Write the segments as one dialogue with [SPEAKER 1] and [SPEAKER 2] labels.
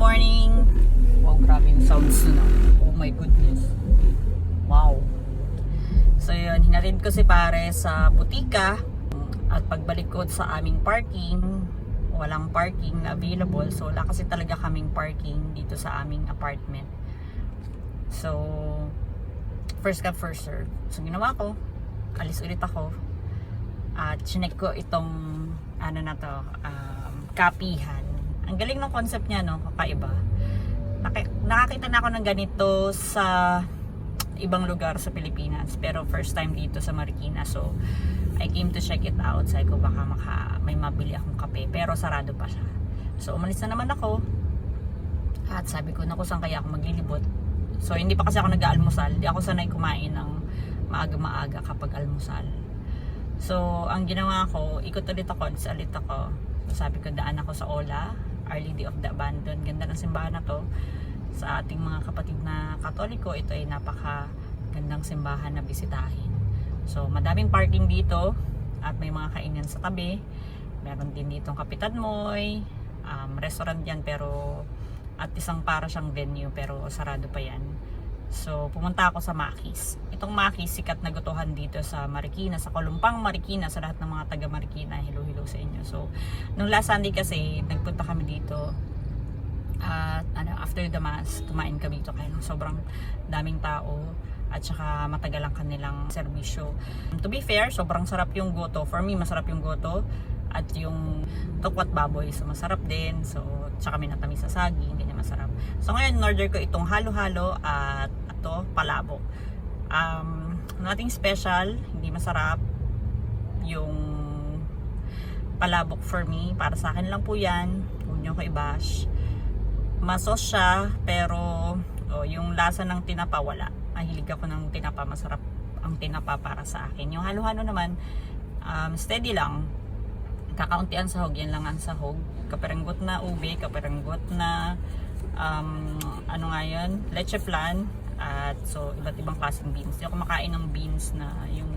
[SPEAKER 1] morning! Wow, grabe yung sounds na. Oh my goodness. Wow. So yun, hinarid ko si pare sa butika at pagbalik ko sa aming parking, walang parking available. So wala kasi talaga kaming parking dito sa aming apartment. So, first come first serve. So ginawa ko, alis ulit ako at chinek ko itong ano na to, um, kapihan. Ang galing ng concept niya, no? Kakaiba. Nakakita na ako ng ganito sa ibang lugar sa Pilipinas. Pero first time dito sa Marikina. So, I came to check it out. Sabi ko baka maka, may mabili akong kape. Pero sarado pa siya. So, umalis na naman ako. At sabi ko, naku, saan kaya ako maglilibot? So, hindi pa kasi ako nag-aalmusal. Hindi ako sanay kumain ng maaga-maaga kapag almusal. So, ang ginawa ko, ikot ulit ako, alis ako. Sabi ko, daan ako sa Ola, Our Lady of the Abandon. Ganda ng simbahan na to. Sa ating mga kapatid na katoliko, ito ay napaka gandang simbahan na bisitahin. So, madaming parking dito at may mga kainan sa tabi. Meron din ditong Kapitan Moy, um, restaurant yan pero at isang para siyang venue pero sarado pa yan. So, pumunta ako sa Makis. Itong Makis, sikat na gutuhan dito sa Marikina, sa Kolumpang Marikina, sa lahat ng mga taga Marikina. Hello, hello sa inyo. So, nung last Sunday kasi, nagpunta kami dito. At ano, after the mass, kumain kami dito kaya sobrang daming tao at saka matagal ang kanilang serbisyo. To be fair, sobrang sarap yung goto. For me, masarap yung goto at yung tokwat baboy. So, masarap din. So, tsaka may natamis sa saging, masarap. So, ngayon, in-order ko itong halo-halo at ito, palabok. Um, nothing special, hindi masarap yung palabok for me. Para sa akin lang po yan. Huwag niyo ko i-bash. Masos siya, pero oh, yung lasa ng tinapa wala. Mahilig ako ng tinapa, masarap ang tinapa para sa akin. Yung halo-halo naman, um, steady lang. Kakaunti ang sahog, yan lang ang sahog. Kaperanggot na ube, kaperanggot na um, ano nga yun, leche flan. At so, iba't ibang klaseng beans. Hindi ako makain ng beans na yung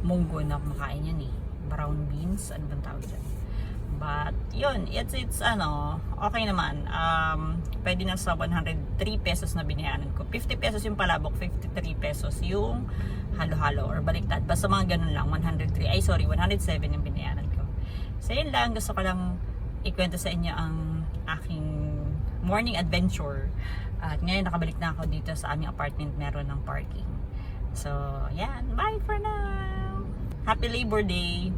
[SPEAKER 1] munggo na kumakain yan eh. Brown beans, ano bang tawag dyan? But, yun, it's, it's ano, okay naman. Um, pwede na sa 103 pesos na binayaran ko. 50 pesos yung palabok, 53 pesos yung halo-halo or baliktad. Basta mga ganun lang, 103, ay sorry, 107 yung binayaran ko. So, yun lang, gusto ko lang ikwento sa inyo ang aking morning adventure. At ngayon, nakabalik na ako dito sa aming apartment, meron ng parking. So, yan. Bye for now! Happy Labor Day!